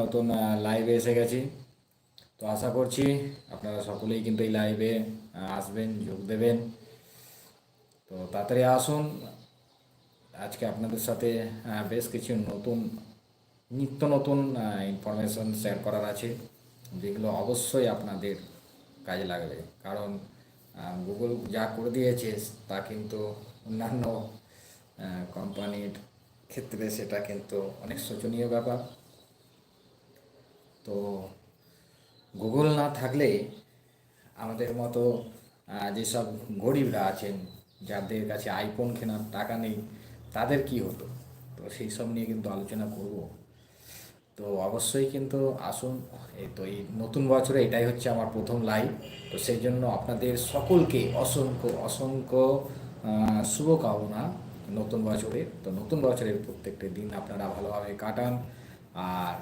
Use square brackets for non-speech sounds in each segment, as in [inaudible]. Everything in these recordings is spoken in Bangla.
নতুন লাইভে এসে গেছি। তো আশা করছি আপনারা সকলেই কিন্তু এই লাইভে আসবেন, যোগ দেবেন। তো তাড়াতাড়ি আসুন। আজকে আপনাদের সাথে বেশ কিছু নতুন, নিত্য নতুন ইনফরমেশন শেয়ার করার আছে, যেগুলো অবশ্যই আপনাদের কাজে লাগবে। কারণ গুগল যা করে দিয়েছে, তা কিন্তু অন্যান্য কোম্পানির ক্ষেত্রে সেটা কিন্তু অনেক শোচনীয় ব্যাপার। তো গুগল না থাকলে আমাদের মতো যেসব গরিবরা আছেন, যাদের কাছে আইফোন কেনার টাকা নেই, তাদের কি হতো? তো সেই সব নিয়ে কিন্তু আলোচনা করব। তো অবশ্যই কিন্তু আসুন এই তো এই নতুন বছরে এটাই হচ্ছে আমার প্রথম লাইভ তো সেই জন্য আপনাদের সকলকে অসংখ্য অসংখ্য শুভকামনা নতুন বছরে। তো নতুন বছরের প্রত্যেকটা দিন আপনারা ভালোভাবে কাটান, আর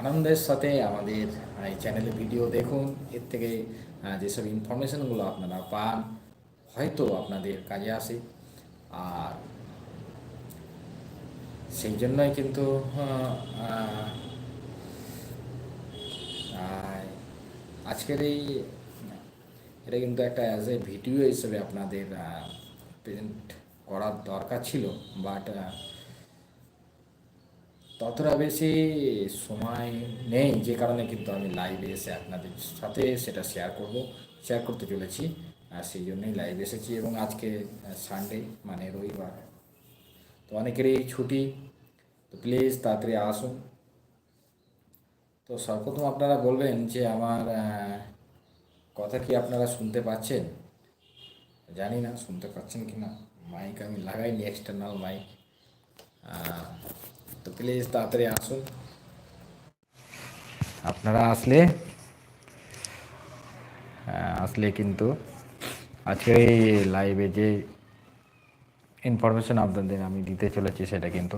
আনন্দের সাথে আমাদের এই চ্যানেলে ভিডিও দেখুন। এর থেকে যেসব ইনফরমেশনগুলো আপনারা পান, হয়তো আপনাদের কাজে আসে। আর সেই জন্যই কিন্তু আজকের এই, এটা কিন্তু একটা অ্যাজ এ ভিডিও হিসেবে আপনাদের প্রেজেন্ট করার দরকার ছিল। বাট ততটা বেশি সময় নেই, যে কারণে কিন্তু আমি লাইভে এসে আপনাদের সাথে সেটা শেয়ার করব। শেয়ার করতে চলেছি, আর সেই জন্যই লাইভ এসেছি এবং আজকে সানডে মানে রবিবার। তো অনেকেরই ছুটি, তো প্লিজ তাড়াতাড়ি আসুন। তো সর্বপ্রথম আপনারা বলবেন যে আমার কথা কি আপনারা শুনতে পাচ্ছেন? জানি না, শুনতে পাচ্ছেন কি না মাইক আমি লাগাইনি এক্সটার্নাল মাইক তো প্লিজ তাড়াতাড়ি আসুন। আপনারা আসলে আসলে কিন্তু আজকে এই লাইভে যে ইনফরমেশন আপনাদের আমি দিতে চলেছি সেটা কিন্তু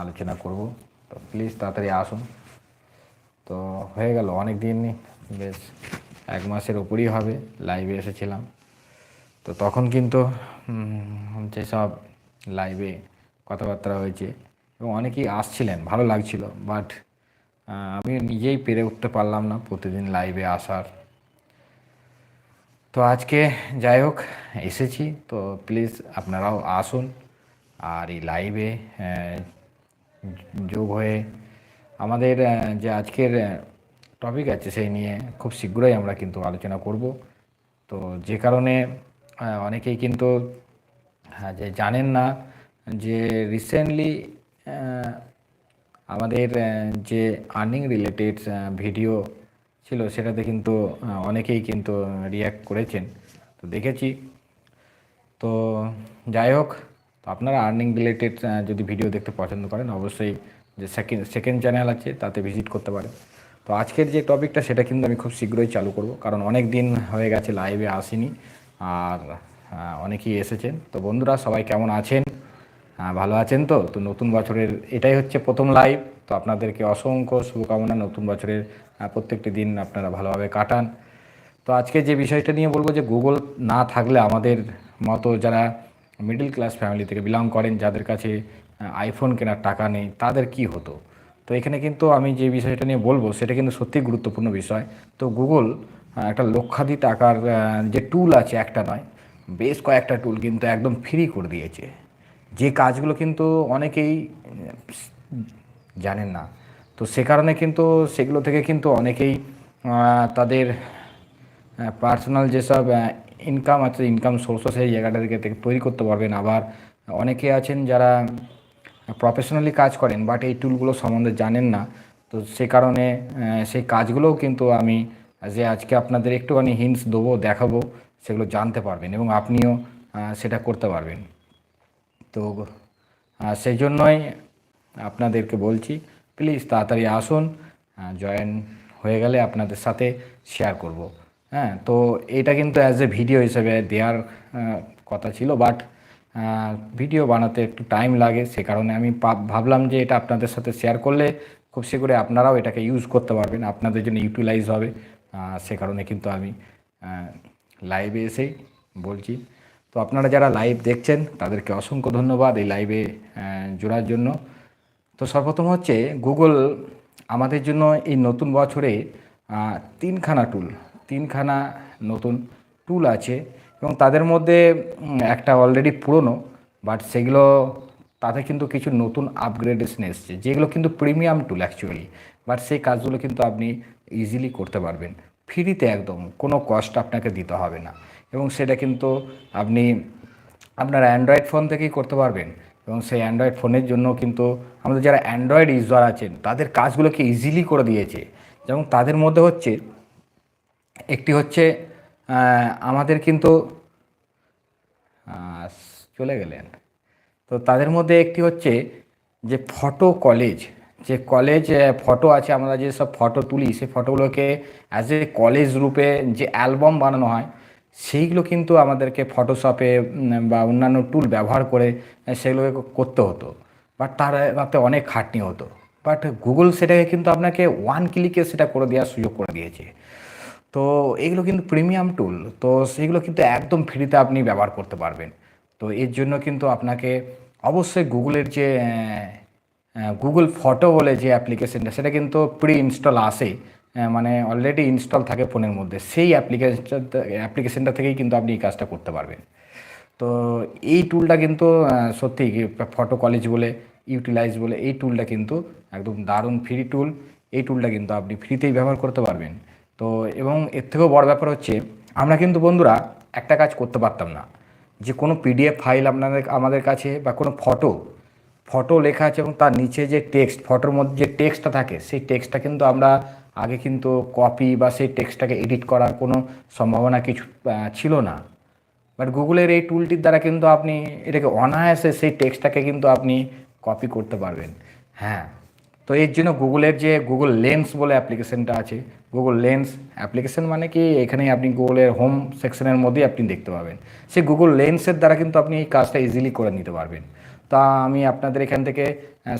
আলোচনা করব। তো প্লিজ তাড়াতাড়ি আসুন। তো হয়ে গেল অনেক দিন বেশ এক মাসের উপরই হবে লাইভে এসেছিলাম। তো তখন কিন্তু যেসব লাইভে কথাবার্তা হয়েছে। এবং অনেকেই আসছিলেন, ভালো লাগছিল বাট আমি নিজেই পেরে উঠতে পারলাম না প্রতিদিন লাইভে আসার। তো আজকে যাই হোক, এসেছি, তো প্লিজ আপনারাও আসুন আর এই লাইভে যোগ হয়ে আমাদের যে আজকের টপিক আছে সেই নিয়ে খুব শীঘ্রই আমরা কিন্তু আলোচনা করব। তো যে কারণে অনেকেই কিন্তু যে জানেন না যে রিসেন্টলি আমাদের যে আর্নিং রিলেটেড ভিডিও ছিল সেটাতে কিন্তু অনেকেই কিন্তু রিয়্যাক্ট করেছেন। তো দেখেছি। তো যাই হোক, তো আপনারা আর্নিং রিলেটেড যদি ভিডিও দেখতে পছন্দ করেন, অবশ্যই যে সেকেন্ড সেকেন্ড চ্যানেল আছে, তাতে ভিজিট করতে পারেন। তো আজকের যে টপিকটা সেটা কিন্তু আমি খুব শীঘ্রই চালু করব, কারণ অনেক দিন হয়ে গেছে লাইভে আসিনি, আর অনেকেই এসেছেন। তো বন্ধুরা, সবাই কেমন আছেন? ভালো আছেন তো? তো নতুন বছরের এটাই হচ্ছে প্রথম লাইভ তো আপনাদেরকে অসংখ্য শুভকামনা। নতুন বছরের প্রত্যেকটি দিন আপনারা ভালোভাবে কাটান। তো আজকে যে বিষয়টা নিয়ে বলব যে গুগল না থাকলে আমাদের মতো যারা মিডল ক্লাস ফ্যামিলি থেকে বিলং করেন, যাদের কাছে আইফোন কেনার টাকা নেই, তাদের কি হতো? তো এখানে কিন্তু আমি যে বিষয়টা নিয়ে বলব, সেটা কিন্তু সত্যিই গুরুত্বপূর্ণ বিষয়। তো গুগল একটা লক্ষাধিক টাকার যে টুল আছে একটা নয়, বেশ কয়েকটা টুল কিন্তু একদম ফ্রি করে দিয়েছে। যে কাজগুলো কিন্তু অনেকেই জানেন না। তো সে কারণে কিন্তু সেগুলো থেকে কিন্তু অনেকেই তাদের পার্সোনাল যেসব ইনকাম আছে ইনকাম সোর্সও সেই জায়গাটা থেকে তৈরি করতে পারবেন। আবার অনেকে আছেন যারা প্রফেশনালি কাজ করেন বাট এই টুলগুলো সম্বন্ধে জানেন না। তো সে কারণে সেই কাজগুলোও কিন্তু আমি যে আজকে আপনাদের একটুখানি হিন্টস দেবো, দেখাবো, সেগুলো জানতে পারবেন এবং আপনিও সেটা করতে পারবেন। তো সেই জন্যই আপনাদেরকে বলছি প্লিজ তাড়াতাড়ি আসুন জয়েন হয়ে গেলে আপনাদের সাথে শেয়ার করব। হ্যাঁ তো এটা কিন্তু অ্যাজ এ ভিডিও হিসেবে দেওয়ার কথা ছিল বাট ভিডিও বানাতে একটু টাইম লাগে, সে কারণে আমি ভাবলাম যে এটা আপনাদের সাথে শেয়ার করলে খুব শীঘ্রই আপনারাও এটাকে ইউজ করতে পারবেন, আপনাদের জন্য ইউটিলাইজ হবে। সে কারণে কিন্তু আমি লাইভে এসেই বলছি। তো আপনারা যারা লাইভ দেখছেন, তাদেরকে অসংখ্য ধন্যবাদ এই লাইভে জোড়ার জন্য। তো সর্বপ্রথম হচ্ছে গুগল আমাদের জন্য এই নতুন বছরে তিনখানা টুল তিনখানা নতুন টুল আছে এবং তাদের মধ্যে একটা অলরেডি পুরনো বাট সেগুলো তাতে কিন্তু কিছু নতুন আপগ্রেডেশন এসছে, যেগুলো কিন্তু প্রিমিয়াম টুল অ্যাকচুয়ালি বাট সেই কাজগুলো কিন্তু আপনি ইজিলি করতে পারবেন। ফ্রিতে একদম, কোনো কষ্ট আপনাকে দিতে হবে না। এবং সেটা কিন্তু আপনি আপনার অ্যান্ড্রয়েড ফোন থেকেই করতে পারবেন। এবং সেই অ্যান্ড্রয়েড ফোনের জন্য কিন্তু আমাদের যারা অ্যান্ড্রয়েড ইউজার আছেন, তাদের কাজগুলোকে ইজিলি করে দিয়েছে। যেমন তাদের মধ্যে হচ্ছে, একটি হচ্ছে আমাদের কিন্তু চলে গেলেন। তো তাদের মধ্যে একটি হচ্ছে যে ফটো কলেজ যে কলেজ ফটো আছে, আমরা যে সব ফটো তুলি, সেই ফটোগুলোকে অ্যাজ এ কলেজ রূপে যে অ্যালবাম বানানো হয় সেইগুলো কিন্তু আমাদেরকে ফটোশপে বা অন্যান্য টুল ব্যবহার করে সেগুলোকে করতে হতো। বাট তার তাতে অনেক খাটনি হতো। বাট গুগল সেটাকে কিন্তু আপনাকে ওয়ান ক্লিকে সেটা করে দেওয়ার সুযোগ করে দিয়েছে। তো এগুলো কিন্তু প্রিমিয়াম টুল তো সেগুলো কিন্তু একদম ফ্রিতে আপনি ব্যবহার করতে পারবেন। তো এর জন্য কিন্তু আপনাকে অবশ্যই গুগলের যে গুগল ফটো বলে যে অ্যাপ্লিকেশনটা সেটা কিন্তু প্রি ইনস্টল আহ, মানে অলরেডি ইনস্টল থাকে ফোনের মধ্যে। সেই অ্যাপ্লিকেশনটা অ্যাপ্লিকেশনটা থেকেই কিন্তু আপনি এই কাজটা করতে পারবেন। তো এই টুলটা কিন্তু সত্যি ফটো কলেজ বলে ইউটিলাইজ বলে, এই টুলটা কিন্তু একদম দারুণ ফ্রি টুল এই টুলটা কিন্তু আপনি ফ্রিতেই ব্যবহার করতে পারবেন। তো এবং এর থেকেও বড় ব্যাপার হচ্ছে, আমরা কিন্তু বন্ধুরা একটা কাজ করতে পারতাম না। যে কোনো পিডিএফ ফাইল আপনাদের, আমাদের কাছে বা কোনো ফটো ফটো লেখা আছে এবং তার নিচে যে টেক্সট ফটোর মধ্যে যে টেক্সটটা থাকে, সেই টেক্সটটা কিন্তু আমরা আগে কিন্তু কপি বা সেই টেক্সটটাকে এডিট করার কোনো সম্ভাবনা কিছু ছিল না। বাট গুগলের এই টুলটির দ্বারা কিন্তু আপনি এটাকে অনায়াসে সেই টেক্সটটাকে কিন্তু আপনি কপি করতে পারবেন। হ্যাঁ তো এর জন্য গুগলের যে গুগল লেন্স বলে অ্যাপ্লিকেশনটা আছে গুগল লেন্স অ্যাপ্লিকেশন মানে কি? এখানে আপনি গুগলের হোম সেকশনের মধ্যেই আপনি দেখতে পাবেন। সেই গুগল লেন্সের দ্বারা কিন্তু আপনি এই কাজটা ইজিলি করে নিতে পারবেন। তা আমি আপনাদের এখান থেকে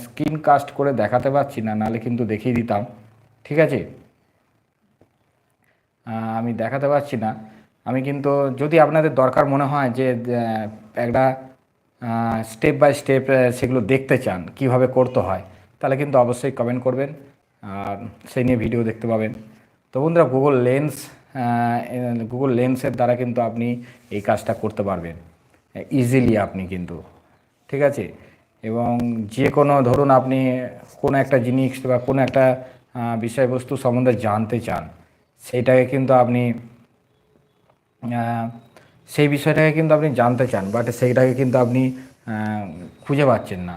স্ক্রিন কাস্ট করে দেখাতে পারছি না, নাহলে কিন্তু দেখিয়ে দিতাম। ঠিক আছে? আমি দেখাতে পারছি না। আমি কিন্তু, যদি আপনাদের দরকার মনে হয় যে একটা স্টেপ বাই স্টেপ সেগুলো দেখতে চান, কীভাবে করতে হয়, তাহলে কিন্তু অবশ্যই কমেন্ট করবেন। আর সেই নিয়ে ভিডিও দেখতে পাবেন। তো বন্ধুরা গুগল লেন্স গুগল লেন্সের দ্বারা কিন্তু আপনি এই কাজটা করতে পারবেন। ইজিলি আপনি কিন্তু। ঠিক আছে? এবং যে কোনো ধরুন আপনি কোনো একটা জিনিস বা কোনো একটা বিষয়বস্তু সম্বন্ধে জানতে চান সেইটাকে কিন্তু আপনি সেই বিষয়টাকে কিন্তু আপনি জানতে চান বাট সেইটাকে কিন্তু আপনি খুঁজে পাচ্ছেন না।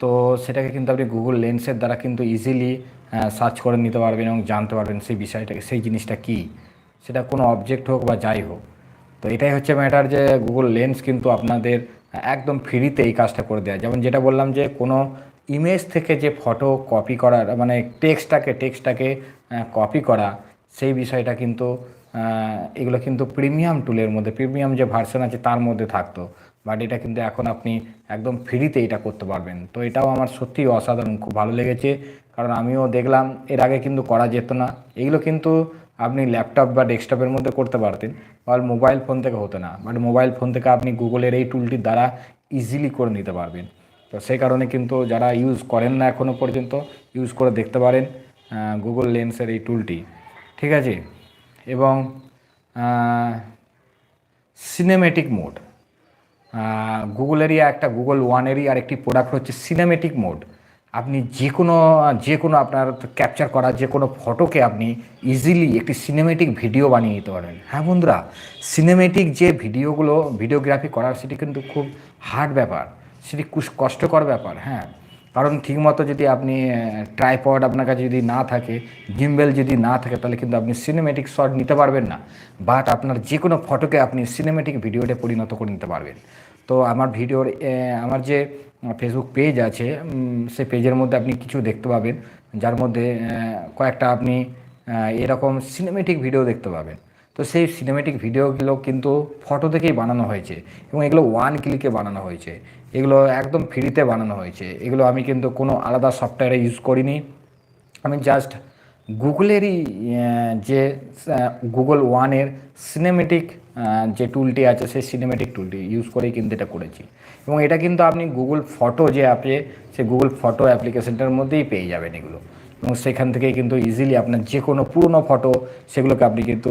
তো সেটাকে কিন্তু আপনি গুগল লেন্সের দ্বারা কিন্তু ইজিলি সার্চ করে নিতে পারবেন এবং জানতে পারবেন সেই বিষয়টাকে সেই জিনিসটা কী। সেটা কোনো অবজেক্ট হোক বা যাই হোক। তো এটাই হচ্ছে ম্যাটার যে গুগল লেন্স কিন্তু আপনাদের একদম ফ্রিতে এই কাজটা করে দেয়। যেমন যেটা বললাম যে কোনো ইমেজ থেকে যে ফটো কপি করার মানে টেক্সটটাকে টেক্সটটাকে কপি করা, সেই বিষয়টা কিন্তু এগুলো কিন্তু প্রিমিয়াম টুলের মধ্যে প্রিমিয়াম যে ভার্সন আছে তার মধ্যে থাকতো। বাট এটা কিন্তু এখন আপনি একদম ফ্রিতে এটা করতে পারবেন। তো এটাও আমার সত্যিই অসাধারণ, খুব ভালো লেগেছে। কারণ আমিও দেখলাম, এর আগে কিন্তু করা যেত না। এগুলো কিন্তু আপনি ল্যাপটপ বা ডেস্কটপের মধ্যে করতে পারতেন। বা মোবাইল ফোন থেকে হতো না। বাট মোবাইল ফোন থেকে আপনি গুগলের এই টুলটির দ্বারা ইজিলি করে নিতে পারবেন। তো সেই কারণে কিন্তু যারা ইউজ করেন না এখনও পর্যন্ত ইউজ করে দেখতে পারেন গুগল লেন্সের এই টুলটি ঠিক আছে? এবং সিনেমেটিক মোড গুগলেরই একটা গুগল ওয়ানেরই আর একটি প্রোডাক্ট হচ্ছে সিনেমেটিক মোড আপনি যে কোনো যে কোনো আপনার ক্যাপচার করা যে কোনো ফটোকে আপনি ইজিলি একটি সিনেমেটিক ভিডিও বানিয়ে নিতে পারেন হ্যাঁ বন্ধুরা সিনেমেটিক যে ভিডিওগুলো ভিডিওগ্রাফি করার, সেটি কিন্তু খুব হার্ড ব্যাপার। সেটি কষ্টকর ব্যাপার হ্যাঁ। কারণ ঠিকমতো যদি আপনি ট্রাইপড আপনার কাছে যদি না থাকে জিম্বেল যদি না থাকে, তাহলে কিন্তু আপনি সিনেমেটিক শট নিতে পারবেন না। বাট আপনার যে কোনো ফটোকে আপনি সিনেমেটিক ভিডিওতে পরিণত করে নিতে পারবেন। তো আমার ভিডিওর আমার যে ফেসবুক পেজ আছে সে পেজের মধ্যে আপনি কিছু দেখতে পাবেন। যার মধ্যে কয়েকটা আপনি এরকম সিনেমেটিক ভিডিও দেখতে পাবেন। তো সেই সিনেমেটিক ভিডিওগুলো কিন্তু ফটো থেকেই বানানো হয়েছে এবং এগুলো ওয়ান ক্লিকে বানানো হয়েছে। এগুলো একদম ফ্রিতে বানানো হয়েছে। এগুলো আমি কিন্তু কোনো আলাদা সফটওয়্যারে ইউজ করিনি। আমি জাস্ট গুগলেরই যে গুগল ওয়ানের সিনেমেটিক যে টুলটি আছে, সেই সিনেমেটিক টুলটি ইউজ করেই কিন্তু এটা করেছি। এবং এটা কিন্তু আপনি গুগল ফটো যে অ্যাপে সেই গুগল ফটো অ্যাপ্লিকেশনটার মধ্যেই পেয়ে যাবেন এগুলো। এবং সেখান থেকেই কিন্তু ইজিলি আপনার যে কোনো পুরনো ফটো সেগুলোকে আপনি কিন্তু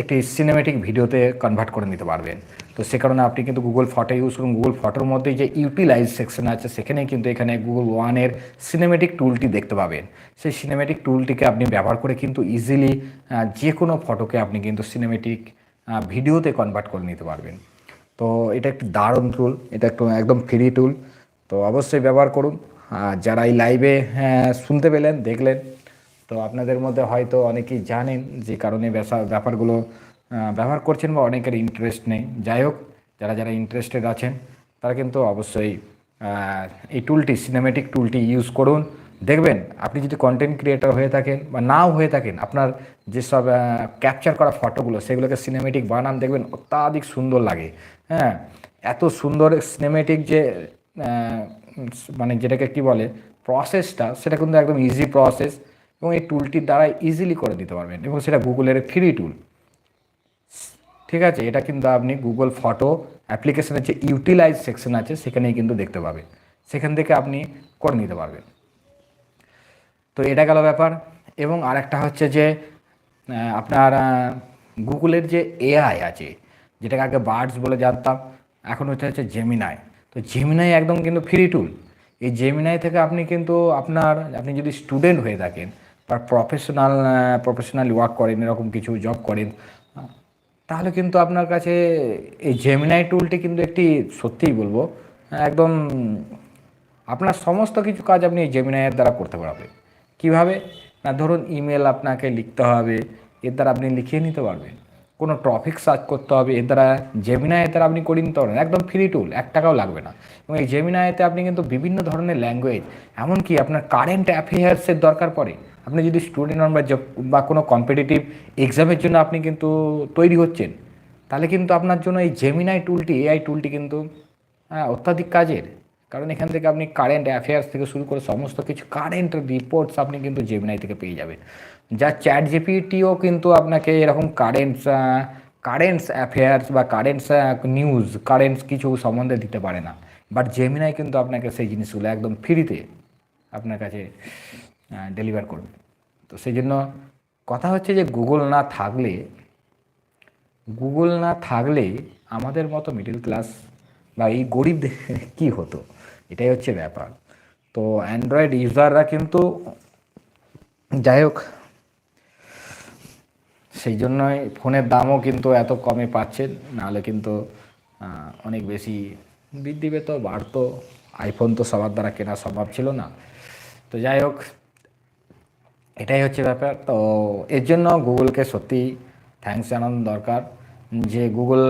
একটি সিনেমেটিক ভিডিওতে কনভার্ট করে নিতে পারবেন। তো সে কারণে আপনি কিন্তু গুগল ফটো ইউজ করুন। গুগল ফটোর মধ্যে যে ইউটিলাইজ সেকশন আছে সেখানে কিন্তু এখানে গুগল ওয়ানের সিনেমেটিক টুলটি দেখতে পাবেন। সেই সিনেমেটিক টুলটিকে আপনি ব্যবহার করে কিন্তু ইজিলি যে কোনো ফটোকে আপনি কিন্তু সিনেমেটিক ভিডিওতে কনভার্ট করে নিতে পারবেন। তো এটা একটি দারুণ টুল এটা একটু একদম ফ্রি টুল তো অবশ্যই ব্যবহার করুন। যারা এই লাইভে শুনতে পেলেন, দেখলেন তো আপনাদের মধ্যে হয়তো অনেকেই জানেন যে কারণে ব্যাসা- ব্যাপারগুলো ব্যবহার করছেন বা অনেকের ইন্টারেস্ট নেই। যাই হোক, যারা যারা ইন্টারেস্টেড আছেন, তারা কিন্তু অবশ্যই এই টুলটি সিনেমেটিক টুলটি ইউজ করুন। দেখবেন, আপনি যদি কন্টেন্ট ক্রিয়েটর হয়ে থাকেন বা নাও হয়ে থাকেন, আপনার যেসব ক্যাপচার করা ফটোগুলো সেগুলোকে সিনেমেটিক বানান, দেখবেন অত্যাধিক সুন্দর লাগে। হ্যাঁ এত সুন্দর সিনেমেটিক যে মানে যেটাকে কি বলে প্রসেসটা সেটা কিন্তু একদম ইজি প্রসেস এবং এই টুলটির দ্বারা ইজিলি করে দিতে পারবেন এবং সেটা গুগলের ফ্রি টুল ঠিক আছে? এটা কিন্তু আপনি গুগল ফটো অ্যাপ্লিকেশনের যে ইউটিলাইজ সেকশন আছে, সেখানেই কিন্তু দেখতে পাবেন। সেখান থেকে আপনি করে নিতে পারবেন। তো এটা গেল ব্যাপার। এবং আরেকটা হচ্ছে যে আপনার গুগলের যে এআই আছে, যেটাকে আগে বার্ডস বলে জানতাম, এখন হচ্ছে হচ্ছে জেমিনাই তো জেমিনাই একদম কিন্তু ফ্রি টুল এই জেমিনাই থেকে আপনি কিন্তু আপনার, আপনি যদি স্টুডেন্ট হয়ে থাকেন বা প্রফেশনাল প্রফেশনাল ওয়ার্ক করেন, এরকম কিছু জব করেন তাহলে কিন্তু আপনার কাছে এই জেমিনাই টুলটি কিন্তু একটি সত্যিই বলব, একদম আপনার সমস্ত কিছু কাজ আপনি এই জেমিনাইয়ের দ্বারা করতে পারবেন। কীভাবে? না, ধরুন ইমেল আপনাকে লিখতে হবে, এর দ্বারা আপনি লিখিয়ে নিতে পারবেন। কোনো টপিক সার্চ করতে হবে, এর দ্বারা জেমিনাইয়ের দ্বারা আপনি করে নিতে পারবেন। একদম ফ্রি টুল এক টাকাও লাগবে না। এবং এই জেমিনাইতে আপনি কিন্তু বিভিন্ন ধরনের ল্যাঙ্গুয়েজ এমনকি আপনার কারেন্ট অ্যাফেয়ার্সের দরকার পড়ে। আপনি যদি স্টুডেন্ট হন বা বা কোনো কম্পিটিটিভ এক্সামের জন্য আপনি কিন্তু তৈরি হচ্ছেন তাহলে কিন্তু আপনার জন্য এই জেমিনাই টুলটি এআই টুলটি কিন্তু হ্যাঁ, অত্যাধিক কাজের। কারণ এখান থেকে আপনি কারেন্ট অ্যাফেয়ার্স থেকে শুরু করে সমস্ত কিছু কারেন্ট রিপোর্টস আপনি কিন্তু জেমিনাই থেকে পেয়ে যাবেন। যা চ্যাট জিপিটিও কিন্তু আপনাকে এরকম কারেন্টস কারেন্টস অ্যাফেয়ার্স বা কারেন্টস নিউজ কারেন্টস কিছু সম্বন্ধে দিতে পারে না। বাট জেমিনাই কিন্তু আপনাকে সেই জিনিসগুলো একদম ফ্রিতে আপনার কাছে ডেলিভার করবে। তো সেই জন্য কথা হচ্ছে যে গুগল না থাকলে গুগল না থাকলে আমাদের মতো মিডল ক্লাস বা এই গরিবদের [laughs] কী হতো? এটাই হচ্ছে ব্যাপার। তো অ্যান্ড্রয়েড ইউজাররা কিন্তু যাই হোক, সেই জন্যই ফোনের দামও কিন্তু এত কমে পাচ্ছেন নাহলে কিন্তু অনেক বেশি বৃদ্ধি পেত, বাড়তো। আইফোন তো সবার দ্বারা কেনা সম্ভব ছিল না। তো যাই হোক এটাই হচ্ছে ব্যাপার। তো এর জন্য গুগলকে সত্যি থ্যাংকস জানানো দরকার যে গুগল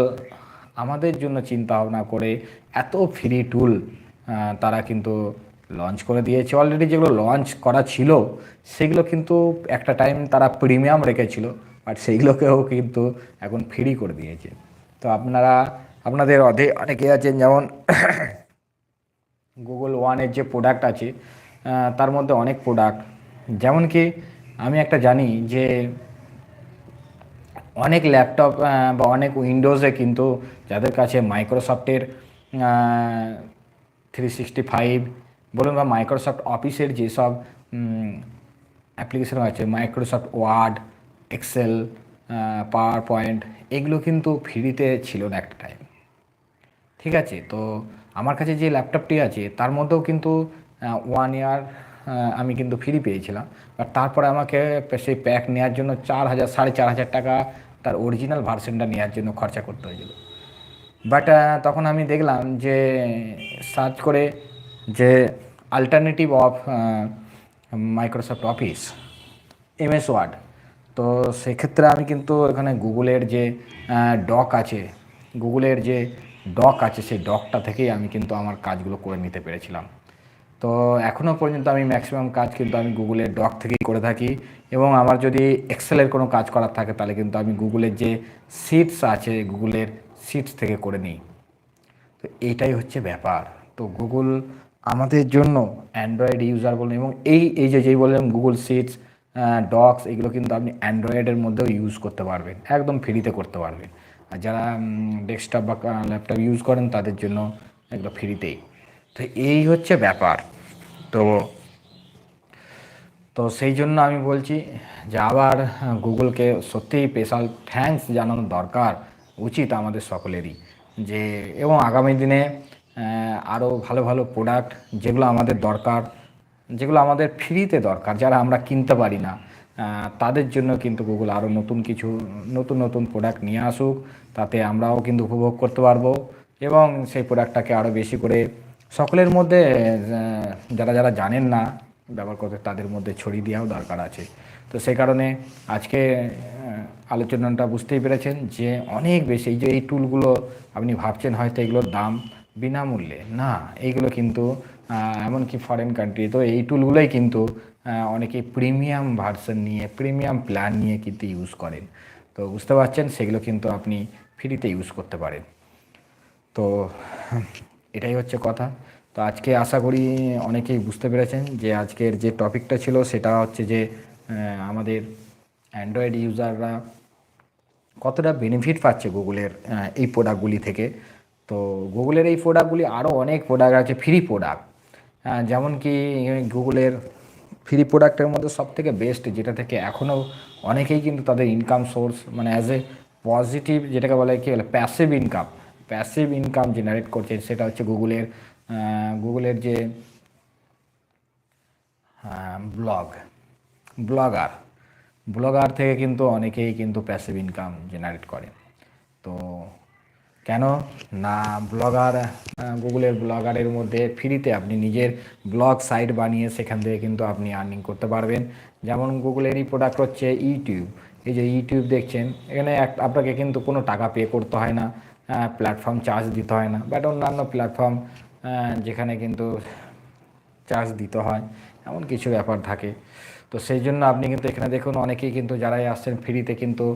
আমাদের জন্য চিন্তা ভাবনা করে এত ফ্রি টুল তারা কিন্তু লঞ্চ করে দিয়েছে। অলরেডি যেগুলো লঞ্চ করা ছিল, সেগুলো কিন্তু একটা টাইম তারা প্রিমিয়াম রেখেছিল বাট সেইগুলোকেও কিন্তু এখন ফ্রি করে দিয়েছে। তো আপনারা, আপনাদের অধে, অনেকে আছেন যেমন [coughs] গুগল ওয়ানের যে প্রোডাক্ট আছে তার মধ্যে অনেক প্রোডাক্ট যেমন কি আমি একটা জানি যে অনেক ল্যাপটপ বা অনেক উইন্ডোজে কিন্তু যাদের কাছে মাইক্রোসফটের থ্রি সিক্সটি ফাইভ বলুন বা মাইক্রোসফট অফিসের যেসব অ্যাপ্লিকেশন আছে, Microsoft Word, Excel PowerPoint এগুলো কিন্তু ফ্রিতে ছিল না একটা টাইম ঠিক আছে? তো আমার কাছে যে ল্যাপটপটি আছে, তার মধ্যেও কিন্তু ওয়ান ইয়ার আমি কিন্তু ফ্রি পেয়েছিলাম। বাট তারপরে আমাকে সেই প্যাক নেওয়ার জন্য চার হাজার, সাড়ে চার হাজার টাকা তার অরিজিনাল ভার্সনটা নেওয়ার জন্য খরচা করতে হয়েছিল। বাট তখন আমি দেখলাম যে সার্চ করে যে alternative of Microsoft Office MS Word তো সেক্ষেত্রে আমি কিন্তু এখানে গুগলের যে ডক আছে, গুগলের যে ডক আছে, সেই ডকটা থেকেই আমি কিন্তু আমার কাজগুলো করে নিতে পেরেছিলাম। তো এখনও পর্যন্ত আমি ম্যাক্সিমাম কাজ কিন্তু আমি গুগলের ডক থেকেই করে থাকি এবং আমার যদি এক্সেলের কোনো কাজ করার থাকে তাহলে কিন্তু আমি গুগলের যে সিটস আছে গুগলের সিটস থেকে করে নিই। তো এইটাই হচ্ছে ব্যাপার। তো গুগল আমাদের জন্য অ্যান্ড্রয়েড ইউজার বলুন এবং এই এই যে, যেই বললাম গুগল সিটস ডক্স এগুলো কিন্তু আপনি অ্যান্ড্রয়েডের মধ্যেও ইউজ করতে পারবেন, একদম ফ্রিতে করতে পারবেন। আর যারা ডেস্কটপ বা ল্যাপটপ ইউজ করেন তাদের জন্য একদম ফ্রিতেই তো এই হচ্ছে ব্যাপার। তো তো সেই জন্য আমি বলছি যে আবার গুগলকে সত্যিই স্পেশাল থ্যাঙ্কস জানানো দরকার, উচিত আমাদের সকলেরই যে, এবং আগামী দিনে আরও ভালো ভালো প্রোডাক্ট যেগুলো আমাদের দরকার, যেগুলো আমাদের ফ্রিতে দরকার, যারা আমরা কিনতে পারি না তাদের জন্য কিন্তু গুগল আরও নতুন কিছু, নতুন নতুন প্রোডাক্ট নিয়ে আসুক, তাতে আমরাও কিন্তু উপভোগ করতে পারব এবং সেই প্রোডাক্টটাকে আরও বেশি করে সকলের মধ্যে যারা যারা জানেন না ব্যবহার করতে, তাদের মধ্যে ছড়িয়ে দেওয়াও দরকার আছে। তো সেই কারণে আজকে আলোচনাটা বুঝতেই পেরেছেন যে অনেক বেশি, এই যে এই টুলগুলো আপনি ভাবছেন হয়তো এগুলোর দাম বিনামূল্যে। না, এইগুলো কিন্তু এমনকি ফরেন কান্ট্রি তো এই টুলগুলোই কিন্তু অনেকে প্রিমিয়াম ভার্সন নিয়ে প্রিমিয়াম প্ল্যান নিয়ে কিন্তু ইউজ করেন। তো বুঝতে পারছেন, সেগুলো কিন্তু আপনি ফ্রিতে ইউজ করতে পারেন। তো এটাই হচ্ছে কথা। তো আজকে আশা করি অনেকেই বুঝতে পেরেছেন যে আজকের যে টপিকটা ছিল সেটা হচ্ছে যে আমাদের অ্যান্ড্রয়েড ইউজাররা কতটা বেনিফিট পাচ্ছে গুগলের এই প্রোডাক্টগুলি থেকে। তো গুগলের এই প্রোডাক্টগুলি আরও অনেক প্রোডাক্ট আছে ফ্রি প্রোডাক্ট যেমন কি গুগলের ফ্রি প্রোডাক্টের মধ্যে সব থেকে বেস্ট যেটা থেকে এখনও অনেকেই কিন্তু তাদের ইনকাম সোর্স মানে অ্যাজ এ পজিটিভ যেটাকে বলে কি বলে passive income passive income generate করছে, সেটা হচ্ছে গুগলের গুগলের যে ব্লগ ব্লগার ব্লগার থেকে কিন্তু অনেকেই কিন্তু প্যাসিভ ইনকাম জেনারেট করে। তো কেন? না ব্লগার গুগলের ব্লগারের মধ্যে ফ্রিতে আপনি নিজের ব্লগ সাইট বানিয়ে সেখান থেকে কিন্তু আপনি আর্নিং করতে পারবেন। যেমন গুগলেরই প্রোডাক্ট হচ্ছে ইউটিউব এই যে ইউটিউব দেখছেন, এখানে এক, আপনাকে কিন্তু কোনো টাকা পে করতে হয় না। প্ল্যাটফর্ম চার্জ দিতে হয় না। বাট অন্যান্য প্ল্যাটফর্ম যেখানে কিন্তু চার্জ দিতে হয়, এমন কিছু ব্যাপার থাকে। তো সেই জন্য আপনি কিন্তু এখানে দেখুন, অনেকেই কিন্তু যারাই আসছেন ফ্রিতে কিন্তু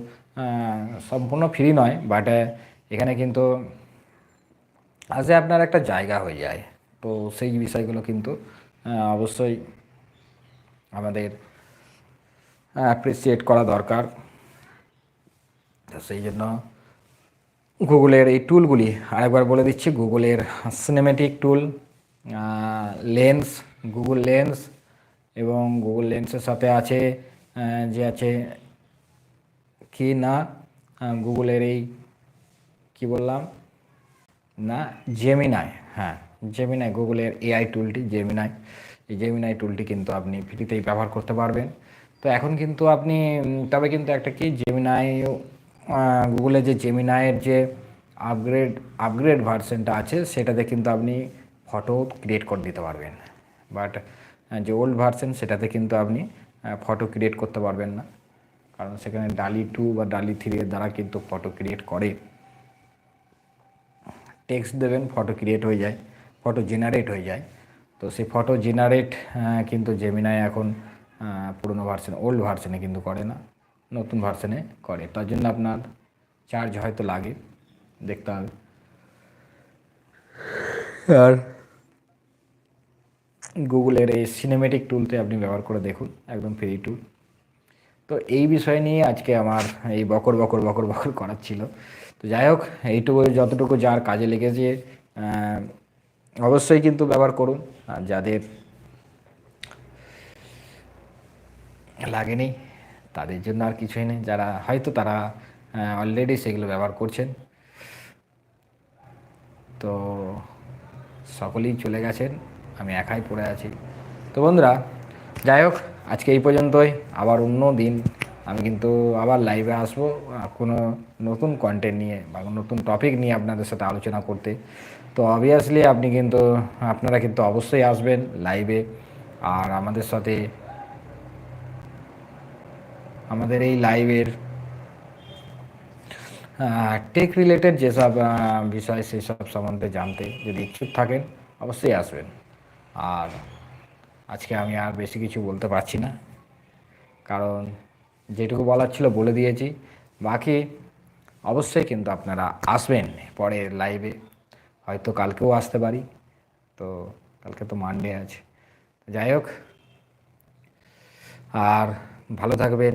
সম্পূর্ণ ফ্রি নয়। বাট এখানে কিন্তু আসে আপনার একটা জায়গা হয়ে যায়। তো সেই বিষয়গুলো কিন্তু অবশ্যই আমাদের অ্যাপ্রিসিয়েট করা দরকার। তো সেই জন্য গুগলের এই টুলগুলি, আরেকবার বলে দিচ্ছি, গুগলের cinematic tool lens Google Lens এবং গুগল লেন্সের সাথে আছে যে আছে কি না গুগলের এই কি বললাম? না জেমিনাই হ্যাঁ জেমিনাই গুগলের এআই টুলটি জেমিনাই এই জেমিনাই টুলটি কিন্তু আপনি ফ্রিতেই ব্যবহার করতে পারবেন। তো এখন কিন্তু আপনি তবে কিন্তু একটা কি জেমিনাই গুগলের যে জেমিনায়ের যে আপগ্রেড আপগ্রেড ভার্সনটা আছে, সেটাতে কিন্তু আপনি ফটো ক্রিয়েট করে দিতে পারবেন। বাট যে ওল্ড ভার্সন সেটাতে কিন্তু আপনি ফটো ক্রিয়েট করতে পারবেন না। কারণ সেখানে ডালি টু বা ডালি থ্রি এর দ্বারা কিন্তু ফটো ক্রিয়েট করে। টেক্সট দেবেন ফটো ক্রিয়েট হয়ে যায় ফটো জেনারেট হয়ে যায়। তো সেই ফটো জেনারেট কিন্তু জেমিনায় এখন পুরনো ভার্সন ওল্ড ভার্সনে কিন্তু করে না। নতুন ভার্সনে করে। তার জন্য আপনার চার্জ হয়তো লাগে, দেখতে হবে। আর গুগলের এই সিনেমেটিক টুলতে আপনি ব্যবহার করে দেখুন, একদম ফ্রি টুল তো এই বিষয় নিয়ে আজকে আমার এই বকর বকর বকর বকর করার ছিল। তো যাই হোক, এইটুকু যতটুকু যার কাজে লেগেছে অবশ্যই কিন্তু ব্যবহার করুন। আর যাদের লাগেনি তাদের জন্য আর কিছুই নেই। যারা, হয়তো তারা অলরেডি সেগুলো ব্যবহার করছেন। তো সকলেই চলে গেছেন, আমি একাই পড়ে আছি। তো বন্ধুরা, যাই হোক, আজকে এই পর্যন্তই। আবার অন্য দিন আমি কিন্তু আবার লাইভে আসব কোনো নতুন কন্টেন্ট নিয়ে বা নতুন টপিক নিয়ে আপনাদের সাথে আলোচনা করতে। তো অবভিয়াসলি আপনি কিন্তু, আপনারা কিন্তু অবশ্যই আসবেন লাইভে আর আমাদের সাথে আমাদের এই লাইভের টেক রিলেটেড যেসব বিষয় সেসব সম্বন্ধে জানতে যদি ইচ্ছুক থাকেন, অবশ্যই আসবেন। আর আজকে আমি আর বেশি কিছু বলতে পারছি না। কারণ যেটুকু বলার ছিল বলে দিয়েছি। বাকি অবশ্যই কিন্তু আপনারা আসবেন পরে লাইভে হয়তো কালকেও আসতে পারি। তো কালকে তো মানডে আছে। যাই হোক। আর ভালো থাকবেন।